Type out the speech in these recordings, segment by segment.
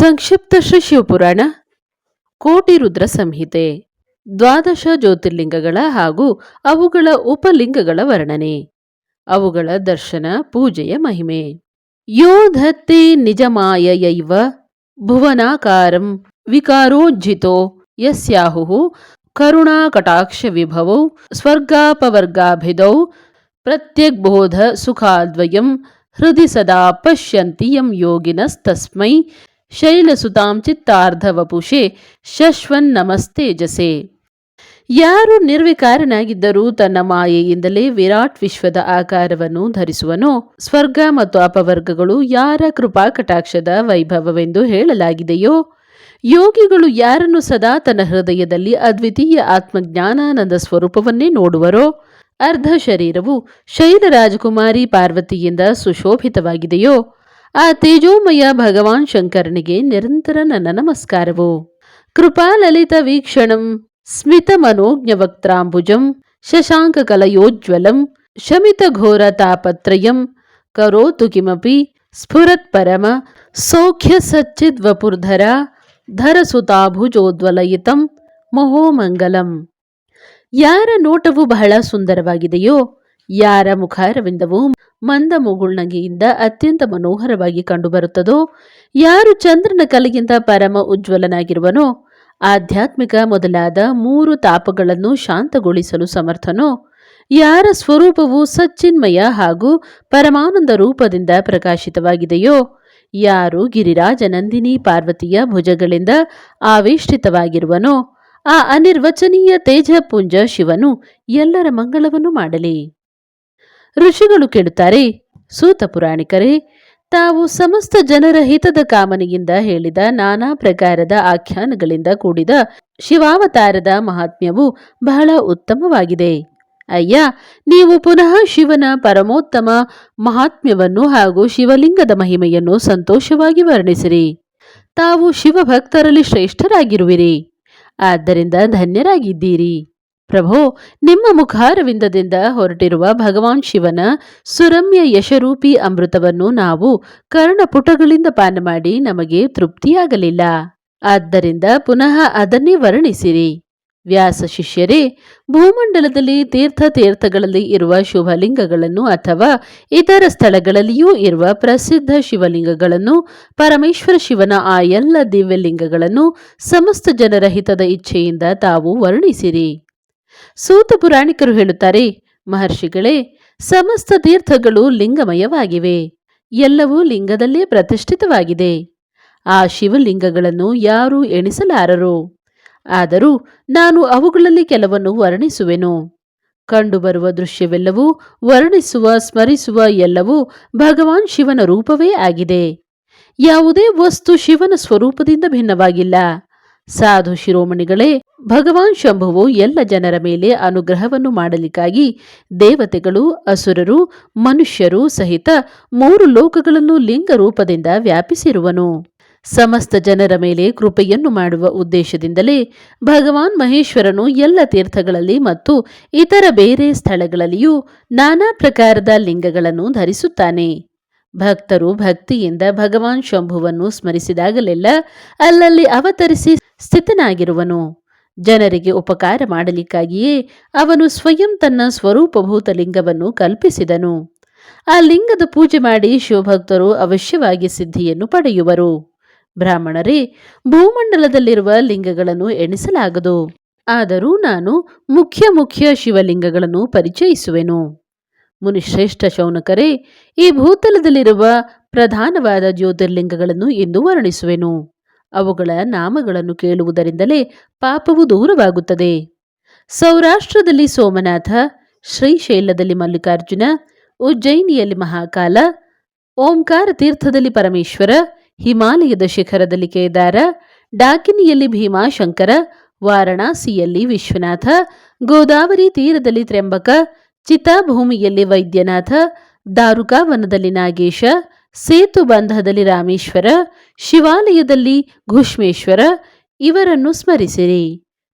ಸಂಕ್ಷಿಪ್ತ ಶಿವಪುರಾಣ ಕೋಟಿ ರುದ್ರ ಸಂಹಿತೆ, ದ್ವಾದಶ ಜ್ಯೋತಿರ್ಲಿಂಗಗಳ ಹಾಗೂ ಅವುಗಳ ಉಪಲಿಂಗಗಳ ವರ್ಣನೆ, ಅವುಗಳ ದರ್ಶನ, ಪೂಜೆಯ ಮಹಿಮೆ. ಯೋಧತ್ತೆ ನಿಜಮಾಯಯೈವ, ಭುವನಾಕಾರಂ ವಿಕಾರೋಜ್ಜಿತೋ ಯಸ್ಯಾಹುಃ ಕರುಣಾಕಟಾಕ್ಷ ವಿಭವೌ, ಸ್ವರ್ಗಾಪವರ್ಗಾಭಿದೌ, ಪ್ರತ್ಯಗ್ಬೋಧ ಸುಖಾದ್ವಯಂ ಹೃದಯ ಸದಾ ಪಶ್ಯಂತಿ ಯಂ ಯೋಗಿನಸ್ತಸ್ಮೈ ಶೈಲಸುತಾಂ ಚಿತ್ತಾರ್ಧವಪುಷೆ ಶಶ್ವನ್ ನಮಸ್ತೇಜಸೆ. ಯಾರು ನಿರ್ವಿಕಾರನಾಗಿದ್ದರೂ ತನ್ನ ಮಾಯೆಯಿಂದಲೇ ವಿರಾಟ್ ವಿಶ್ವದ ಆಕಾರವನ್ನು ಧರಿಸುವನೋ, ಸ್ವರ್ಗ ಮತ್ತು ಅಪವರ್ಗಗಳು ಯಾರ ಕೃಪಾ ಕಟಾಕ್ಷದ ವೈಭವವೆಂದು ಹೇಳಲಾಗಿದೆಯೋ, ಯೋಗಿಗಳು ಯಾರನ್ನು ಸದಾ ತನ್ನ ಹೃದಯದಲ್ಲಿ ಅದ್ವಿತೀಯ ಆತ್ಮಜ್ಞಾನಾನಂದ ಸ್ವರೂಪವನ್ನೇ ನೋಡುವರೋ, ಅರ್ಧ ಶರೀರವು ಶೈಲ ರಾಜಕುಮಾರಿ ಪಾರ್ವತಿಯಿಂದ ಸುಶೋಭಿತವಾಗಿದೆಯೋ ಆ ತೇಜೋಮಯ ಭಗವಾನ್ ಶಂಕರನಿಗೆ ನಿರಂತರ ನನ್ನ ನಮಸ್ಕಾರವು. ಕೃಪಾಲಲಿತ ವೀಕ್ಷಣಂ, ಸ್ಮಿತ ಮನೋಜ್ಞ ವಕ್ತ್ರಾಂಬುಜಂ, ಶಶಾಂಕ ಕಲಯೋಜ್ವಲಂ, ಶಮಿತ ಘೋರ ತಾಪತ್ರಯಂ, ಕರೋತು ಕಿಮಪಿ, ಸ್ಫುರತ್ ಪರಮ, ಸೌಖ್ಯ ಸಚ್ಚಿದ್ ವಪುರ್ಧರ, ಧರಸುತಾಭುಜೋದ್ವಲಯಿತಂ, ಮಹೋಮಂಗಲಂ. ಯಾರ ನೋಟವು ಬಹಳ ಸುಂದರವಾಗಿದೆಯೋ ಯಾರ ಮುಖಾರವಿಂದವು ಮಂದ ಮುಗುಳ್ನಗೆಯಿಂದ ಅತ್ಯಂತ ಮನೋಹರವಾಗಿ ಕಂಡುಬರುತ್ತದೋ? ಯಾರು ಚಂದ್ರನ ಕಲೆಗಿಂತ ಪರಮ ಉಜ್ವಲನಾಗಿರುವನೋ? ಆಧ್ಯಾತ್ಮಿಕ ಮೊದಲಾದ ಮೂರು ತಾಪಗಳನ್ನು ಶಾಂತಗೊಳಿಸಲು ಸಮರ್ಥನೋ? ಯಾರ ಸ್ವರೂಪವು ಸಚ್ಚಿನ್ಮಯ ಹಾಗೂ ಪರಮಾನಂದ ರೂಪದಿಂದ ಪ್ರಕಾಶಿತವಾಗಿದೆಯೋ? ಯಾರು ಗಿರಿರಾಜ ನಂದಿನಿ ಪಾರ್ವತಿಯ ಭುಜಗಳಿಂದ ಆವೇಷ್ಟಿತವಾಗಿರುವನೋ? ಆ ಅನಿರ್ವಚನೀಯ ತೇಜಪುಂಜ ಶಿವನು ಎಲ್ಲರ ಮಂಗಳವನ್ನು ಮಾಡಲಿ. ಋಷಿಗಳು ಕೇಳುತ್ತಾರೆ, ಸೂತ ಪುರಾಣಿಕರೇ, ತಾವು ಸಮಸ್ತ ಜನರ ಹಿತದ ಕಾಮನೆಯಿಂದ ಹೇಳಿದ ನಾನಾ ಪ್ರಕಾರದ ಆಖ್ಯಾನಗಳಿಂದ ಕೂಡಿದ ಶಿವಾವತಾರದ ಮಹಾತ್ಮ್ಯವು ಬಹಳ ಉತ್ತಮವಾಗಿದೆ. ಅಯ್ಯ, ನೀವು ಪುನಃ ಶಿವನ ಪರಮೋತ್ತಮ ಮಹಾತ್ಮ್ಯವನ್ನು ಹಾಗೂ ಶಿವಲಿಂಗದ ಮಹಿಮೆಯನ್ನು ಸಂತೋಷವಾಗಿ ವರ್ಣಿಸಿರಿ. ತಾವು ಶಿವಭಕ್ತರಲ್ಲಿ ಶ್ರೇಷ್ಠರಾಗಿರುವಿರಿ. ಆದ್ದರಿಂದ ಧನ್ಯರಾಗಿದ್ದೀರಿ. ಪ್ರಭೋ, ನಿಮ್ಮ ಮುಖಾರವಿಂದದಿಂದ ಹೊರಟಿರುವ ಭಗವಾನ್ ಶಿವನ ಸುರಮ್ಯ ಯಶರೂಪಿ ಅಮೃತವನ್ನು ನಾವು ಕರ್ಣಪುಟಗಳಿಂದ ಪಾನ ಮಾಡಿ ನಮಗೆ ತೃಪ್ತಿಯಾಗಲಿಲ್ಲ. ಆದ್ದರಿಂದ ಪುನಃ ಅದನ್ನೇ ವರ್ಣಿಸಿರಿ. ವ್ಯಾಸ ಶಿಷ್ಯರೇ, ಭೂಮಂಡಲದಲ್ಲಿ ತೀರ್ಥ ತೀರ್ಥಗಳಲ್ಲಿ ಇರುವ ಶುಭಲಿಂಗಗಳನ್ನು ಅಥವಾ ಇತರ ಸ್ಥಳಗಳಲ್ಲಿಯೂ ಇರುವ ಪ್ರಸಿದ್ಧ ಶಿವಲಿಂಗಗಳನ್ನು, ಪರಮೇಶ್ವರ ಶಿವನ ಆ ಎಲ್ಲ ದಿವ್ಯಲಿಂಗಗಳನ್ನು ಸಮಸ್ತ ಜನರ ಹಿತದ ಇಚ್ಛೆಯಿಂದ ತಾವು ವರ್ಣಿಸಿರಿ. ಸೂತ ಪುರಾಣಿಕರು ಹೇಳುತ್ತಾರೆ, ಮಹರ್ಷಿಗಳೇ, ಸಮಸ್ತ ತೀರ್ಥಗಳು ಲಿಂಗಮಯವಾಗಿವೆ. ಎಲ್ಲವೂ ಲಿಂಗದಲ್ಲೇ ಪ್ರತಿಷ್ಠಿತವಾಗಿದೆ. ಆ ಶಿವಲಿಂಗಗಳನ್ನು ಯಾರೂ ಎಣಿಸಲಾರರು. ಆದರೂ ನಾನು ಅವುಗಳಲ್ಲಿ ಕೆಲವನ್ನು ವರ್ಣಿಸುವೆನು. ಕಂಡುಬರುವ ದೃಶ್ಯವೆಲ್ಲವೂ, ವರ್ಣಿಸುವ, ಸ್ಮರಿಸುವ ಎಲ್ಲವೂ ಭಗವಾನ್ ಶಿವನ ರೂಪವೇ ಆಗಿದೆ. ಯಾವುದೇ ವಸ್ತು ಶಿವನ ಸ್ವರೂಪದಿಂದ ಭಿನ್ನವಾಗಿಲ್ಲ. ಸಾಧು ಶಿರೋಮಣಿಗಳೇ ಭಗವಾನ್ ಶಂಭುವು ಎಲ್ಲ ಜನರ ಮೇಲೆ ಅನುಗ್ರಹವನ್ನು ಮಾಡಲಿಕ್ಕಾಗಿ ದೇವತೆಗಳು, ಅಸುರರು, ಮನುಷ್ಯರು ಸಹಿತ ಮೂರು ಲೋಕಗಳನ್ನು ಲಿಂಗ ರೂಪದಿಂದ ವ್ಯಾಪಿಸಿರುವನು. ಸಮಸ್ತ ಜನರ ಮೇಲೆ ಕೃಪೆಯನ್ನು ಮಾಡುವ ಉದ್ದೇಶದಿಂದಲೇ ಭಗವಾನ್ ಮಹೇಶ್ವರನು ಎಲ್ಲ ತೀರ್ಥಗಳಲ್ಲಿ ಮತ್ತು ಇತರ ಬೇರೆ ಸ್ಥಳಗಳಲ್ಲಿಯೂ ನಾನಾ ಪ್ರಕಾರದ ಲಿಂಗಗಳನ್ನು ಧರಿಸುತ್ತಾನೆ. ಭಕ್ತರು ಭಕ್ತಿಯಿಂದ ಭಗವಾನ್ ಶಂಭುವನ್ನು ಸ್ಮರಿಸಿದಾಗಲೆಲ್ಲ ಅಲ್ಲಲ್ಲಿ ಅವತರಿಸಿ ಸ್ಥಿತನಾಗಿರುವನು. ಜನರಿಗೆ ಉಪಕಾರ ಮಾಡಲಿಕ್ಕಾಗಿಯೇ ಅವನು ಸ್ವಯಂ ತನ್ನ ಸ್ವರೂಪಭೂತ ಲಿಂಗವನ್ನು ಕಲ್ಪಿಸಿದನು. ಆ ಲಿಂಗದ ಪೂಜೆ ಮಾಡಿ ಶಿವಭಕ್ತರು ಅವಶ್ಯವಾಗಿ ಸಿದ್ಧಿಯನ್ನು ಪಡೆಯುವರು. ಬ್ರಾಹ್ಮಣರೇ, ಭೂಮಂಡಲದಲ್ಲಿರುವ ಲಿಂಗಗಳನ್ನು ಎಣಿಸಲಾಗದು. ಆದರೂ ನಾನು ಮುಖ್ಯ ಮುಖ್ಯ ಶಿವಲಿಂಗಗಳನ್ನು ಪರಿಚಯಿಸುವೆನು. ಮುನಿಶ್ರೇಷ್ಠ ಶೌನಕರೇ, ಈ ಭೂತಲದಲ್ಲಿರುವ ಪ್ರಧಾನವಾದ ಜ್ಯೋತಿರ್ಲಿಂಗಗಳನ್ನು ಎಂದು ವರ್ಣಿಸುವೆನು. ಅವುಗಳ ನಾಮಗಳನ್ನು ಕೇಳುವುದರಿಂದಲೇ ಪಾಪವು ದೂರವಾಗುತ್ತದೆ. ಸೌರಾಷ್ಟ್ರದಲ್ಲಿ ಸೋಮನಾಥ, ಶ್ರೀಶೈಲದಲ್ಲಿ ಮಲ್ಲಿಕಾರ್ಜುನ, ಉಜ್ಜಯಿನಿಯಲ್ಲಿ ಮಹಾಕಾಲ, ಓಂಕಾರ ತೀರ್ಥದಲ್ಲಿ ಪರಮೇಶ್ವರ, ಹಿಮಾಲಯದ ಶಿಖರದಲ್ಲಿ ಕೇದಾರ, ಡಾಕಿನಿಯಲ್ಲಿ ಭೀಮಾಶಂಕರ, ವಾರಣಾಸಿಯಲ್ಲಿ ವಿಶ್ವನಾಥ, ಗೋದಾವರಿ ತೀರದಲ್ಲಿ ತ್ರ್ಯಂಬಕ, ಚಿತಾಭೂಮಿಯಲ್ಲಿ ವೈದ್ಯನಾಥ, ದಾರುಕಾವನದಲ್ಲಿ ನಾಗೇಶ ಸೇತುಬಂಧದಲ್ಲಿ ರಾಮೇಶ್ವರ, ಶಿವಾಲಯದಲ್ಲಿ ಘುಷ್ಮೇಶ್ವರ, ಇವರನ್ನು ಸ್ಮರಿಸಿರಿ.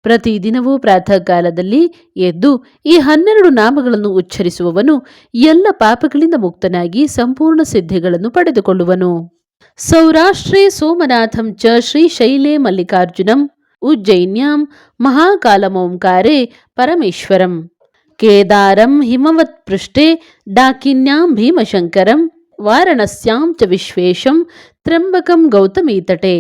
ಪ್ರತಿದಿನವೂ ಪ್ರಾತಃ ಕಾಲದಲ್ಲಿ ಎದ್ದು ಈ ಹನ್ನೆರಡು ನಾಮಗಳನ್ನು ಉಚ್ಚರಿಸುವವನು ಎಲ್ಲ ಪಾಪಗಳಿಂದ ಮುಕ್ತನಾಗಿ ಸಂಪೂರ್ಣ ಸಿದ್ಧಿಗಳನ್ನು ಪಡೆದುಕೊಳ್ಳುವನು. ಸೌರಾಷ್ಟ್ರೇ ಸೋಮನಾಥಂ ಚ ಶ್ರೀ ಶೈಲೇ ಮಲ್ಲಿಕಾರ್ಜುನಂ ಉಜ್ಜೈನ್ಯಾಂ ಮಹಾಕಾಲಮೋಂಕಾರೆ ಪರಮೇಶ್ವರಂ. ಕೇದಾರಂ ಹಿಮವತ್ ಪೃಷ್ಠೆ ಡಾಕಿನ್ಯಾಂ ಭೀಮಶಂಕರಂ వారణస్యాం చ విశ్వేశం త్ర్యంబకం గౌతమీతటే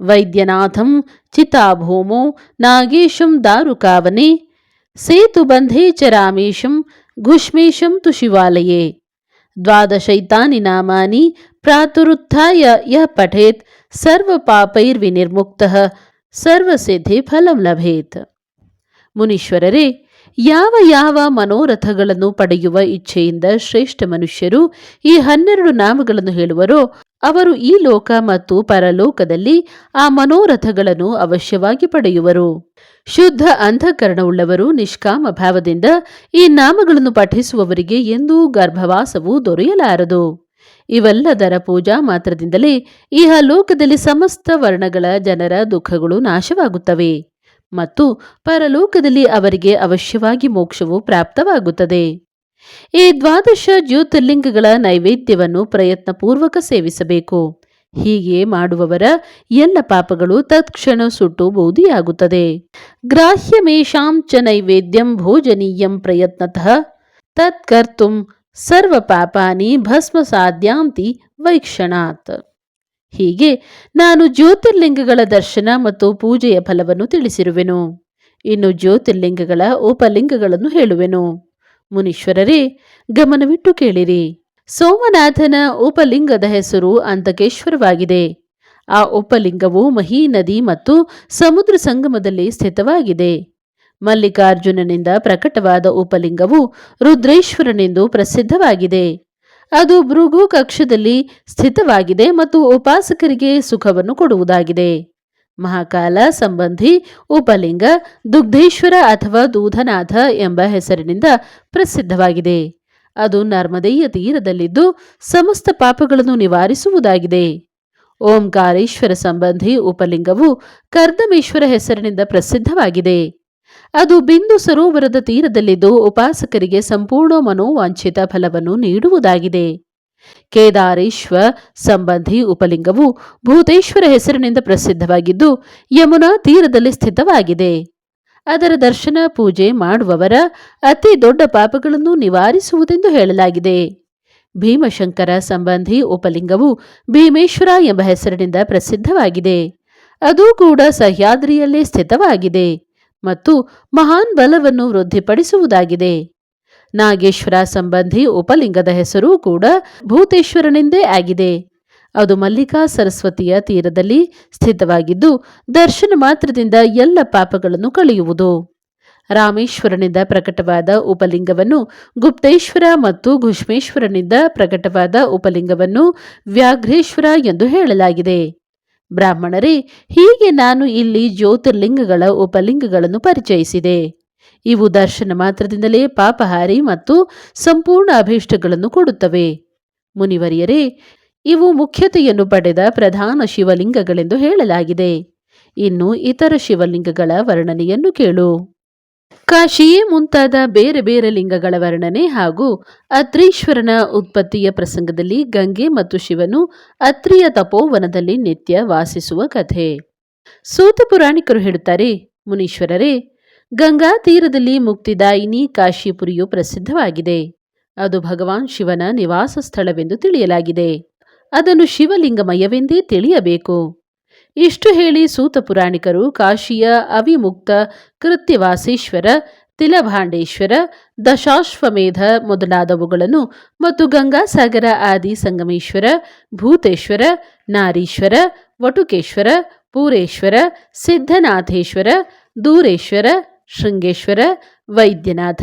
వైద్యనాథం చితాభూమో నాగేశం దారుకావనే సేతుబంధే చ రామేశం घुष्मेशं तु शिवालये द्वादशैतानि नामानि प्रातरुत्थाय यः पठेत् सर्वपापैर्विनिर्मुक्तः सर्वसिद्धिफलं लभेत् मुनीश्वररे ಯಾವ ಯಾವ ಮನೋರಥಗಳನ್ನು ಪಡೆಯುವ ಇಚ್ಛೆಯಿಂದ ಶ್ರೇಷ್ಠ ಮನುಷ್ಯರು ಈ ಹನ್ನೆರಡು ನಾಮಗಳನ್ನು ಹೇಳುವರೋ, ಅವರು ಈ ಲೋಕ ಮತ್ತು ಪರಲೋಕದಲ್ಲಿ ಆ ಮನೋರಥಗಳನ್ನು ಅವಶ್ಯವಾಗಿ ಪಡೆಯುವರು. ಶುದ್ಧ ಅಂಧಕರಣವುಳ್ಳವರು ನಿಷ್ಕಾಮ ಭಾವದಿಂದ ಈ ನಾಮಗಳನ್ನು ಪಠಿಸುವವರಿಗೆ ಎಂದೂ ಗರ್ಭವಾಸವು ದೊರೆಯಲಾರದು. ಇವೆಲ್ಲದರ ಪೂಜಾ ಮಾತ್ರದಿಂದಲೇ ಈ ಲೋಕದಲ್ಲಿ ಸಮಸ್ತ ವರ್ಣಗಳ ಜನರ ದುಃಖಗಳು ನಾಶವಾಗುತ್ತವೆ. ಮತ್ತು ಪರಲೋಕದಲ್ಲಿ ಅವರಿಗೆ ಅವಶ್ಯವಾಗಿ ಮೋಕ್ಷವು ಪ್ರಾಪ್ತವಾಗುತ್ತದೆ. ಈ ದ್ವಾದಶ ಜ್ಯೋತಿರ್ಲಿಂಗಗಳ ನೈವೇದ್ಯವನ್ನು ಪ್ರಯತ್ನಪೂರ್ವಕ ಸೇವಿಸಬೇಕು. ಹೀಗೆ ಮಾಡುವವರ ಎಲ್ಲ ಪಾಪಗಳು ತತ್ಕ್ಷಣ ಸುಟ್ಟು ಬೋಧಿಯಾಗುತ್ತದೆ ಗ್ರಾಹ್ಯಮೇಷಾಂ ಚ ನೈವೇದ್ಯಂ ಭೋಜನೀಯಂ ಪ್ರಯತ್ನತಃ. ತತ್ಕರ್ತುಂ ಸರ್ವ ಪಾಪಾನಿ ಭಸ್ಮ ಸಾಧ್ಯಾಂತಿ ವೈಕ್ಷಣಾತ್. ಹೀಗೆ ನಾನು ಜ್ಯೋತಿರ್ಲಿಂಗಗಳ ದರ್ಶನ ಮತ್ತು ಪೂಜೆಯ ಫಲವನ್ನು ತಿಳಿಸಿರುವೆನು. ಇನ್ನು ಜ್ಯೋತಿರ್ಲಿಂಗಗಳ ಉಪಲಿಂಗಗಳನ್ನು ಹೇಳುವೆನು. ಮುನೀಶ್ವರರೇ, ಗಮನವಿಟ್ಟು ಕೇಳಿರಿ. ಸೋಮನಾಥನ ಉಪಲಿಂಗದ ಹೆಸರು ಅಂತಕೇಶ್ವರವಾಗಿದೆ. ಆ ಉಪಲಿಂಗವು ಮಹೀ ನದಿ ಮತ್ತು ಸಮುದ್ರ ಸಂಗಮದಲ್ಲಿ ಸ್ಥಿತವಾಗಿದೆ. ಮಲ್ಲಿಕಾರ್ಜುನನಿಂದ ಪ್ರಕಟವಾದ ಉಪಲಿಂಗವು ರುದ್ರೇಶ್ವರನೆಂದು ಪ್ರಸಿದ್ಧವಾಗಿದೆ. ಅದು ಭೃಗು ಕಕ್ಷದಲ್ಲಿ ಸ್ಥಿತವಾಗಿದೆ ಮತ್ತು ಉಪಾಸಕರಿಗೆ ಸುಖವನ್ನು ಕೊಡುವುದಾಗಿದೆ. ಮಹಾಕಾಲ ಸಂಬಂಧಿ ಉಪಲಿಂಗ ದುಗ್ಧೇಶ್ವರ ಅಥವಾ ದೂಧನಾಥ ಎಂಬ ಹೆಸರಿನಿಂದ ಪ್ರಸಿದ್ಧವಾಗಿದೆ. ಅದು ನರ್ಮದೆಯ ತೀರದಲ್ಲಿದ್ದು ಸಮಸ್ತ ಪಾಪಗಳನ್ನು ನಿವಾರಿಸುವುದಾಗಿದೆ. ಓಂಕಾರೇಶ್ವರ ಸಂಬಂಧಿ ಉಪಲಿಂಗವು ಕರ್ದಮೇಶ್ವರ ಹೆಸರಿನಿಂದ ಪ್ರಸಿದ್ಧವಾಗಿದೆ. ಅದು ಬಿಂದು ಸರೋವರದ ತೀರದಲ್ಲಿದ್ದು ಉಪಾಸಕರಿಗೆ ಸಂಪೂರ್ಣ ಮನೋವಾಂಛಿತ ಫಲವನ್ನು ನೀಡುವುದಾಗಿದೆ. ಕೇದಾರೇಶ್ವರ ಸಂಬಂಧಿ ಉಪಲಿಂಗವು ಭೂತೇಶ್ವರ ಹೆಸರಿನಿಂದ ಪ್ರಸಿದ್ಧವಾಗಿದ್ದು, ಯಮುನಾ ತೀರದಲ್ಲಿ ಸ್ಥಿತವಾಗಿದೆ. ಅದರ ದರ್ಶನ, ಪೂಜೆ ಮಾಡುವವರ ಅತಿ ದೊಡ್ಡ ಪಾಪಗಳನ್ನು ನಿವಾರಿಸುವುದೆಂದು ಹೇಳಲಾಗಿದೆ. ಭೀಮಶಂಕರ ಸಂಬಂಧಿ ಉಪಲಿಂಗವು ಭೀಮೇಶ್ವರ ಎಂಬ ಹೆಸರಿನಿಂದ ಪ್ರಸಿದ್ಧವಾಗಿದೆ. ಅದು ಕೂಡ ಸಹ್ಯಾದ್ರಿಯಲ್ಲೇ ಸ್ಥಿತವಾಗಿದೆ. ಮತ್ತು ಮಹಾನ್ ಬಲವನ್ನು ವೃದ್ಧಿಪಡಿಸುವುದಾಗಿದೆ. ನಾಗೇಶ್ವರ ಸಂಬಂಧಿ ಉಪಲಿಂಗದ ಹೆಸರು ಕೂಡ ಭೂತೇಶ್ವರನೆಂದೇ ಆಗಿದೆ. ಅದು ಮಲ್ಲಿಕಾ ಸರಸ್ವತಿಯ ತೀರದಲ್ಲಿ ಸ್ಥಿತವಾಗಿದ್ದು, ದರ್ಶನ ಮಾತ್ರದಿಂದ ಎಲ್ಲ ಪಾಪಗಳನ್ನು ಕಳೆಯುವುದು. ರಾಮೇಶ್ವರನಿಂದ ಪ್ರಕಟವಾದ ಉಪಲಿಂಗವನ್ನು ಗುಪ್ತೇಶ್ವರ ಮತ್ತು ಘುಷ್ಮೇಶ್ವರನಿಂದ ಪ್ರಕಟವಾದ ಉಪಲಿಂಗವನ್ನು ವ್ಯಾಘ್ರೇಶ್ವರ ಎಂದು ಹೇಳಲಾಗಿದೆ. ಬ್ರಾಹ್ಮಣರೇ, ಹೀಗೆ ನಾನು ಇಲ್ಲಿ ಜ್ಯೋತಿರ್ಲಿಂಗಗಳ ಉಪಲಿಂಗಗಳನ್ನು ಪರಿಚಯಿಸಿದೆ. ಇವು ದರ್ಶನ ಮಾತ್ರದಿಂದಲೇ ಪಾಪಹಾರಿ ಮತ್ತು ಸಂಪೂರ್ಣ ಅಭೀಷ್ಟಗಳನ್ನು ಕೊಡುತ್ತವೆ. ಮುನಿವರಿಯರೇ, ಇವು ಮುಖ್ಯತೆಯನ್ನು ಪಡೆದ ಪ್ರಧಾನ ಶಿವಲಿಂಗಗಳೆಂದು ಹೇಳಲಾಗಿದೆ. ಇನ್ನು ಇತರ ಶಿವಲಿಂಗಗಳ ವರ್ಣನೆಯನ್ನು ಕೇಳು. ಕಾಶಿಯೇ ಮುಂತಾದ ಬೇರೆ ಬೇರೆ ಲಿಂಗಗಳ ವರ್ಣನೆ ಹಾಗೂ ಅತ್ರೀಶ್ವರನ ಉತ್ಪತ್ತಿಯ ಪ್ರಸಂಗದಲ್ಲಿ ಗಂಗೆ ಮತ್ತು ಶಿವನು ಅತ್ರಿಯ ತಪೋವನದಲ್ಲಿ ನಿತ್ಯ ವಾಸಿಸುವ ಕಥೆ. ಸೂತ ಪುರಾಣಿಕರು ಹೇಳುತ್ತಾರೆ, ಮುನೀಶ್ವರರೇ, ಗಂಗಾ ತೀರದಲ್ಲಿ ಮುಕ್ತಿದಾಯಿನಿ ಕಾಶಿಪುರಿಯು ಪ್ರಸಿದ್ಧವಾಗಿದೆ. ಅದು ಭಗವಾನ್ ಶಿವನ ನಿವಾಸ ಸ್ಥಳವೆಂದು ತಿಳಿಯಲಾಗಿದೆ. ಅದನ್ನು ಶಿವಲಿಂಗಮಯವೆಂದೇ ತಿಳಿಯಬೇಕು. ಇಷ್ಟು ಹೇಳಿ ಸೂತ ಪುರಾಣಿಕರು ಕಾಶಿಯ ಅವಿಮುಕ್ತ ಕೃತ್ಯವಾಸೇಶ್ವರ, ತಿಲಭಾಂಡೇಶ್ವರ, ದಶಾಶ್ವಮೇಧ ಮೊದಲಾದವುಗಳನ್ನು ಮತ್ತು ಗಂಗಾಸಾಗರ ಆದಿ ಸಂಗಮೇಶ್ವರ, ಭೂತೇಶ್ವರ, ನಾರೀಶ್ವರ, ವಟುಕೇಶ್ವರ, ಪೂರೇಶ್ವರ, ಸಿದ್ಧನಾಥೇಶ್ವರ, ದೂರೇಶ್ವರ, ಶೃಂಗೇಶ್ವರ, ವೈದ್ಯನಾಥ,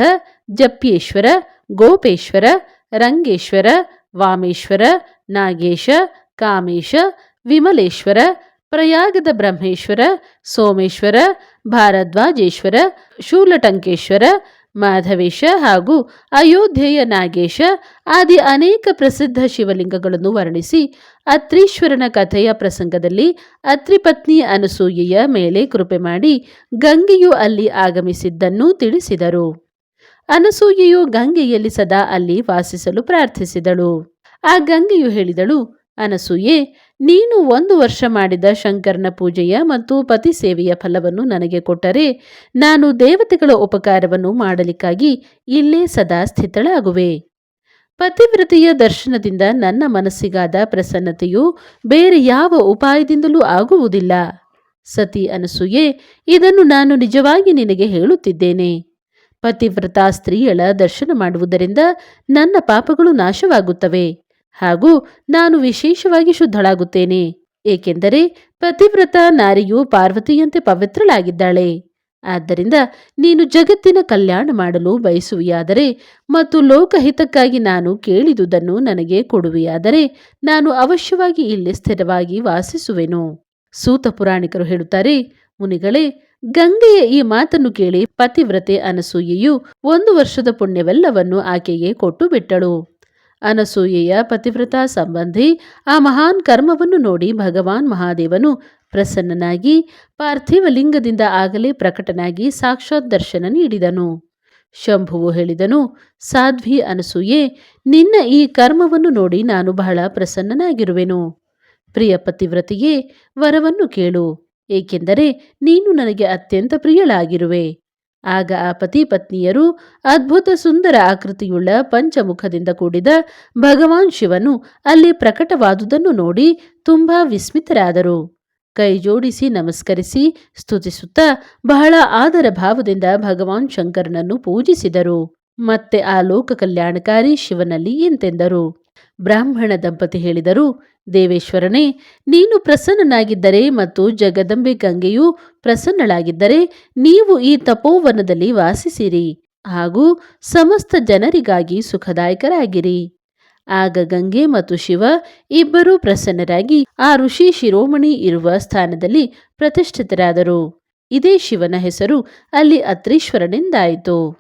ಜಪ್ಯೇಶ್ವರ, ಗೋಪೇಶ್ವರ, ರಂಗೇಶ್ವರ, ವಾಮೇಶ್ವರ, ನಾಗೇಶ, ಕಾಮೇಶ, ವಿಮಲೇಶ್ವರ ಪ್ರಯಾಗದ ಬ್ರಹ್ಮೇಶ್ವರ, ಸೋಮೇಶ್ವರ, ಭಾರದ್ವಾಜೇಶ್ವರ, ಶೂಲಟಂಕೇಶ್ವರ, ಮಾಧವೇಶ ಹಾಗೂ ಅಯೋಧ್ಯೆಯ ನಾಗೇಶ ಆದಿ ಅನೇಕ ಪ್ರಸಿದ್ಧ ಶಿವಲಿಂಗಗಳನ್ನು ವರ್ಣಿಸಿ ಅತ್ರೀಶ್ವರನ ಕಥೆಯ ಪ್ರಸಂಗದಲ್ಲಿ ಅತ್ರಿಪತ್ನಿ ಅನಸೂಯೆಯ ಮೇಲೆ ಕೃಪೆ ಮಾಡಿ ಗಂಗೆಯು ಅಲ್ಲಿ ಆಗಮಿಸಿದ್ದನ್ನು ತಿಳಿಸಿದರು. ಅನಸೂಯೆಯು ಗಂಗೆಯಲ್ಲಿ ಸದಾ ಅಲ್ಲಿ ವಾಸಿಸಲು ಪ್ರಾರ್ಥಿಸಿದಳು. ಆ ಗಂಗೆಯು ಹೇಳಿದಳು ಅನಸೂಯೆ, ನೀನು ಒಂದು ವರ್ಷ ಮಾಡಿದ ಶಂಕರನ ಪೂಜೆಯ ಮತ್ತು ಪತಿ ಸೇವೆಯ ಫಲವನ್ನು ನನಗೆ ಕೊಟ್ಟರೆ ನಾನು ದೇವತೆಗಳ ಉಪಕಾರವನ್ನು ಮಾಡಲಿಕ್ಕಾಗಿ ಇಲ್ಲೇ ಸದಾ ಸ್ಥಿತಳಾಗುವೆ. ಪತಿವ್ರತೆಯ ದರ್ಶನದಿಂದ ನನ್ನ ಮನಸ್ಸಿಗಾದ ಪ್ರಸನ್ನತೆಯು ಬೇರೆ ಯಾವ ಉಪಾಯದಿಂದಲೂ ಆಗುವುದಿಲ್ಲ. ಸತಿ ಅನಸೂಯೆ, ಇದನ್ನು ನಾನು ನಿಜವಾಗಿ ನಿನಗೆ ಹೇಳುತ್ತಿದ್ದೇನೆ. ಪತಿವ್ರತಾ ಸ್ತ್ರೀಯಳ ದರ್ಶನ ಮಾಡುವುದರಿಂದ ನನ್ನ ಪಾಪಗಳು ನಾಶವಾಗುತ್ತವೆ. ಹಾಗೂ ನಾನು ವಿಶೇಷವಾಗಿ ಶುದ್ಧಳಾಗುತ್ತೇನೆ, ಏಕೆಂದರೆ ಪತಿವ್ರತ ನಾರಿಯು ಪಾರ್ವತಿಯಂತೆ ಪವಿತ್ರಳಾಗಿದ್ದಾಳೆ. ಆದ್ದರಿಂದ ನೀನು ಜಗತ್ತಿನ ಕಲ್ಯಾಣ ಮಾಡಲು ಬಯಸುವಿಯಾದರೆ ಮತ್ತು ಲೋಕಹಿತಕ್ಕಾಗಿ ನಾನು ಕೇಳಿದುದನ್ನು ನನಗೆ ಕೊಡುವೆಯಾದರೆ ನಾನು ಅವಶ್ಯವಾಗಿ ಇಲ್ಲಿ ಸ್ಥಿರವಾಗಿ ವಾಸಿಸುವೆನು. ಸೂತ ಪುರಾಣಿಕರು ಹೇಳುತ್ತಾರೆ, ಮುನಿಗಳೇ, ಗಂಗೆಯ ಈ ಮಾತನ್ನು ಕೇಳಿ ಪತಿವ್ರತೆ ಅನಸೂಯೆಯು ಒಂದು ವರ್ಷದ ಪುಣ್ಯವೆಲ್ಲವನ್ನು ಆಕೆಗೆ ಕೊಟ್ಟು ಬಿಟ್ಟಳು. ಅನಸೂಯೆಯ ಪತಿವ್ರತಾ ಸಂಬಂಧಿ ಆ ಮಹಾನ್ ಕರ್ಮವನ್ನು ನೋಡಿ ಭಗವಾನ್ ಮಹಾದೇವನು ಪ್ರಸನ್ನನಾಗಿ ಪಾರ್ಥಿವ ಲಿಂಗದಿಂದ ಆಗಲೇ ಪ್ರಕಟನಾಗಿ ಸಾಕ್ಷಾತ್ ದರ್ಶನ ನೀಡಿದನು. ಶಂಭುವು ಹೇಳಿದನು, ಸಾಧ್ವಿ ಅನಸೂಯೆ, ನಿನ್ನ ಈ ಕರ್ಮವನ್ನು ನೋಡಿ ನಾನು ಬಹಳ ಪ್ರಸನ್ನನಾಗಿರುವೆನು. ಪ್ರಿಯ ಪತಿವ್ರತೆಯೇ, ವರವನ್ನು ಕೇಳು, ಏಕೆಂದರೆ ನೀನು ನನಗೆ ಅತ್ಯಂತ ಪ್ರಿಯಳಾಗಿರುವೆ. ಆಗ ಆ ಪತಿ ಪತ್ನಿಯರು ಅದ್ಭುತ ಸುಂದರ ಆಕೃತಿಯುಳ್ಳ ಪಂಚಮುಖದಿಂದ ಕೂಡಿದ ಭಗವಾನ್ ಶಿವನು ಅಲ್ಲಿ ಪ್ರಕಟವಾದುದನ್ನು ನೋಡಿ ತುಂಬಾ ವಿಸ್ಮಿತರಾದರು. ಕೈ ಜೋಡಿಸಿ ನಮಸ್ಕರಿಸಿ ಸ್ತುತಿಸುತ್ತಾ ಬಹಳ ಆದರ ಭಾವದಿಂದ ಭಗವಾನ್ ಶಂಕರನನ್ನು ಪೂಜಿಸಿದರು. ಮತ್ತೆ ಆ ಲೋಕ ಕಲ್ಯಾಣಕಾರಿ ಶಿವನಲ್ಲಿ ಎಂತೆಂದರು. ಬ್ರಾಹ್ಮಣ ದಂಪತಿ ಹೇಳಿದರು ದೇವೇಶ್ವರನೇ, ನೀನು ಪ್ರಸನ್ನನಾಗಿದ್ದರೆ ಮತ್ತು ಜಗದಂಬೆ ಗಂಗೆಯು ಪ್ರಸನ್ನಳಾಗಿದ್ದರೆ ನೀವು ಈ ತಪೋವನದಲ್ಲಿ ವಾಸಿಸಿರಿ ಹಾಗೂ ಸಮಸ್ತ ಜನರಿಗಾಗಿ ಸುಖದಾಯಕರಾಗಿರಿ. ಆಗ ಗಂಗೆ ಮತ್ತು ಶಿವ ಇಬ್ಬರೂ ಪ್ರಸನ್ನರಾಗಿ ಆ ಋಷಿ ಶಿರೋಮಣಿ ಇರುವ ಸ್ಥಾನದಲ್ಲಿ ಪ್ರತಿಷ್ಠಿತರಾದರು. ಇದೇ ಶಿವನ ಹೆಸರು ಅಲ್ಲಿ ಅತ್ರೀಶ್ವರನೆಂದಾಯಿತು.